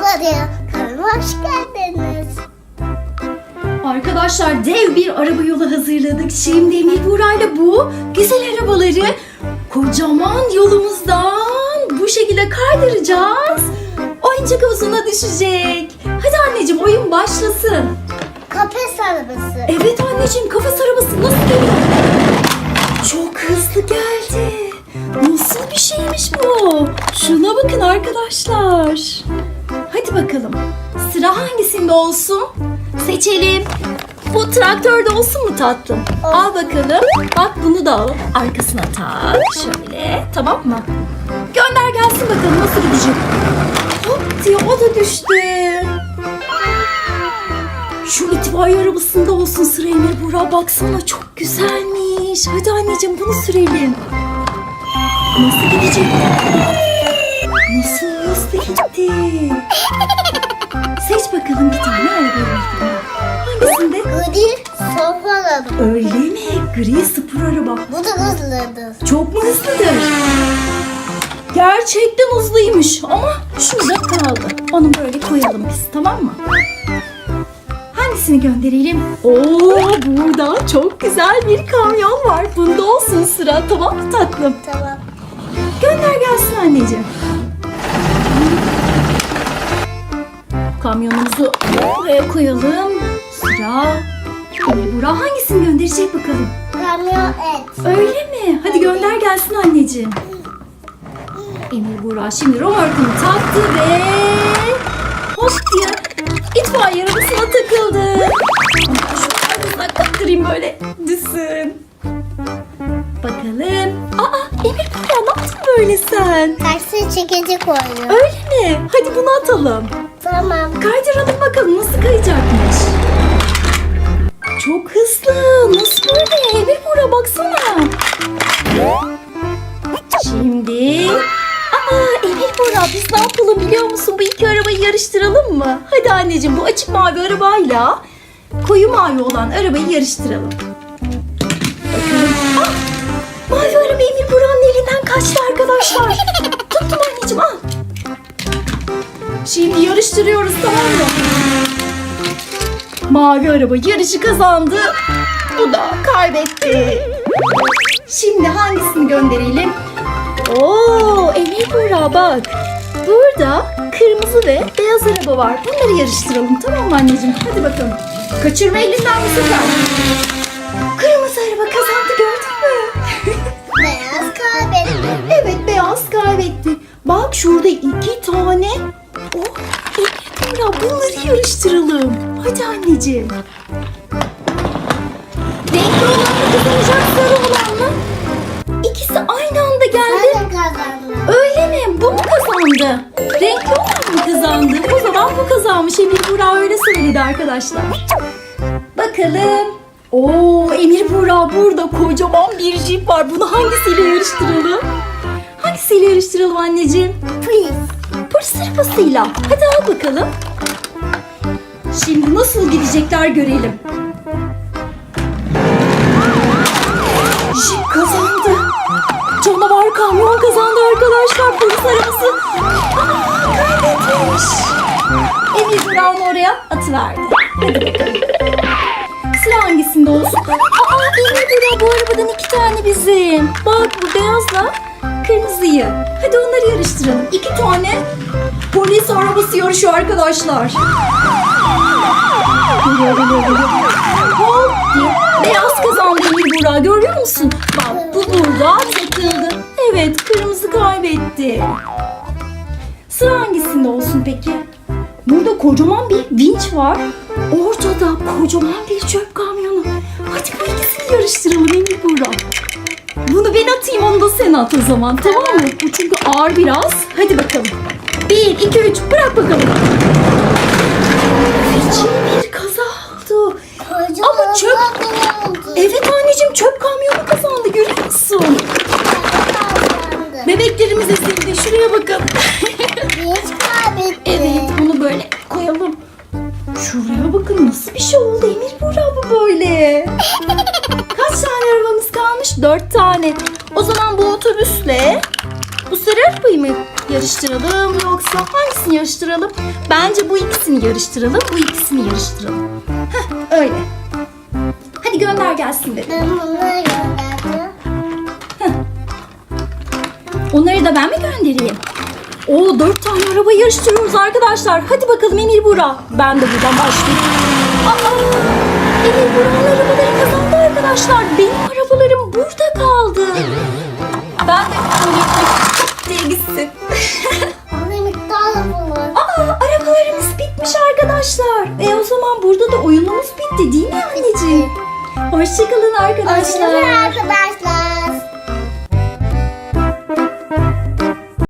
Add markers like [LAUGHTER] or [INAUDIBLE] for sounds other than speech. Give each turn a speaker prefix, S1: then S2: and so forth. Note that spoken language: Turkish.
S1: Radyo kanalıma hoş geldiniz.
S2: Arkadaşlar dev bir araba yolu hazırladık. Şimdi Emir Buğra'yla bu güzel arabaları kocaman yolumuzdan bu şekilde kaydıracağız. Oyuncak havuzuna düşecek. Hadi anneciğim oyun başlasın.
S1: Kafes arabası.
S2: Evet anneciğim kafes arabası nasıl geliyor? Çok hızlı geldi. Nasıl bir şeymiş bu? Şuna bakın arkadaşlar. Hadi bakalım. Sıra hangisinde olsun? Seçelim. Bu traktörde olsun mu tatlım? Al bakalım. Bak bunu da al. Arkasına tak. Şöyle. Tamam mı? Gönder gelsin bakalım nasıl gidecek. Hop diye o da düştü. Şu itfaiye arabasında olsun sıra Emir Burak baksana çok güzelmiş. Hadi anneciğim bunu sürelim. Nasıl gidecek? Nasıl gitti? Seç bakalım bir tane araba. Hangisinde?
S1: Gri sofa arabası.
S2: Öyle mi? Gri spor araba.
S1: Bu da hızlıdır.
S2: Çok mu hızlıdır? Gerçekten hızlıymış ama şurada kaldı. Onu böyle koyalım biz tamam mı? Hangisini gönderelim? Oo burada çok güzel bir kamyon var. Bunda olsun sıra tamam mı tatlım?
S1: Tamam.
S2: Gönder gelsin anneciğim. Kamyonumuzu buraya koyalım. Sıra. Burak hangisini gönderecek bakalım?
S1: Kamyon et.
S2: Öyle mi? Hadi gönder gelsin anneciğim. Emir Buğra şimdi romorkunu taktı ve hop diye itfaiye arabasına takıldı. Onu şu arabasına kaptırayım böyle düşsün. Bakalım. Aa Emir Buğra ne yaptın böyle sen?
S1: Tersine çekici koydum.
S2: Öyle mi? Hadi bunu atalım.
S1: Tamam.
S2: Kaydıralım bakalım nasıl kayacakmış. Çok hızlı. Nasıl böyle? Emir Buğra baksana. Şimdi... Aa Emir Buğra biz ne yapalım biliyor musun? Bu iki arabayı yarıştıralım mı? Hadi anneciğim bu açık mavi arabayla koyu mavi olan arabayı yarıştıralım. Ah! Mavi araba Emir Buğra'nın elinden kaçtı arkadaşlar. Tuttum anneciğim al. Şimdi yarıştırıyoruz tamam mı? Mavi araba yarışı kazandı. Bu da kaybetti. Şimdi hangisini gönderelim? Oo, Emir Buğra bak. Burada kırmızı ve beyaz araba var. Bunları yarıştıralım tamam mı anneciğim? Hadi bakalım. Kaçırma elinden bu sefer. Kırmızı araba kazandı gördün mü?
S1: Beyaz kaybetti.
S2: Evet beyaz kaybetti. Bak şurada iki tane. Bunları yarıştıralım. Hadi anneciğim. Renkli olan mı kazanacak sarı olan mı? İkisi aynı anda geldi.
S1: Ben kazandım.
S2: Öyle mi? Bu mu kazandı? Renkli olan mı kazandı? O zaman bu kazanmış. Emir Buğra öyle söyledi arkadaşlar. Bakalım. Oo Emir Buğra burada kocaman bir jip var. Bunu hangisiyle yarıştıralım? Hangisiyle yarıştıralım anneciğim?
S1: Polis.
S2: Polis arabasıyla. Hadi al bakalım. Şimdi nasıl gidecekler görelim. Jip kazandı. Canavar kamyon kazandı arkadaşlar. Polis arabası. Aa, kaybetmiş. Emir Brown oraya atıverdi. Sıra hangisinde olsun? Aa Emir Brown bu arabadan iki tane bizim. Bak bu beyazla kırmızıyı. Hadi onları yarıştıralım. İki tane polis arabası yarışıyor arkadaşlar. Geliyor beyaz kazandı Burak görüyor musun? Bak bu burada takıldı. Evet kırmızı kaybetti. Sıra hangisinde olsun peki? Burada kocaman bir vinç var. Ortada kocaman bir çöp kamyonu. Hadi bu ikisini yarıştıralım Emir Burak. Bunu ben atayım onu da sen at o zaman tamam mı? Bu çünkü ağır biraz. Hadi bakalım. Bir, iki, üç bırak bakalım. Feci bir kaza oldu.
S1: Kocaman
S2: Ama çöp-. Evet anneciğim çöp kamyonu kazandı görüyor musun? Bebeklerimiz ezildi şuraya bakın. Evet bunu böyle koyalım. Şuraya bakın nasıl bir şey oldu Emir Buğra bu böyle. [LAUGHS] Kaç tane Dört tane. O zaman bu otobüsle bu sarı arabayı mı yarıştıralım yoksa hangisini yarıştıralım? Bence bu ikisini yarıştıralım, bu ikisini yarıştıralım. Heh, öyle. Hadi gönder gelsin bebeğim.
S1: Ben bunları gönderdim.
S2: Onları da ben mi göndereyim? Oo dört tane araba yarıştırıyoruz arkadaşlar. Hadi bakalım Emir Bura. Ben de buradan başlayayım. Aa, Emir Bura'nın arabaları arkadaşlar. E o zaman burada da oyunumuz bitti değil mi anneciğim? Hoşçakalın arkadaşlar.
S1: Arkadaşlar.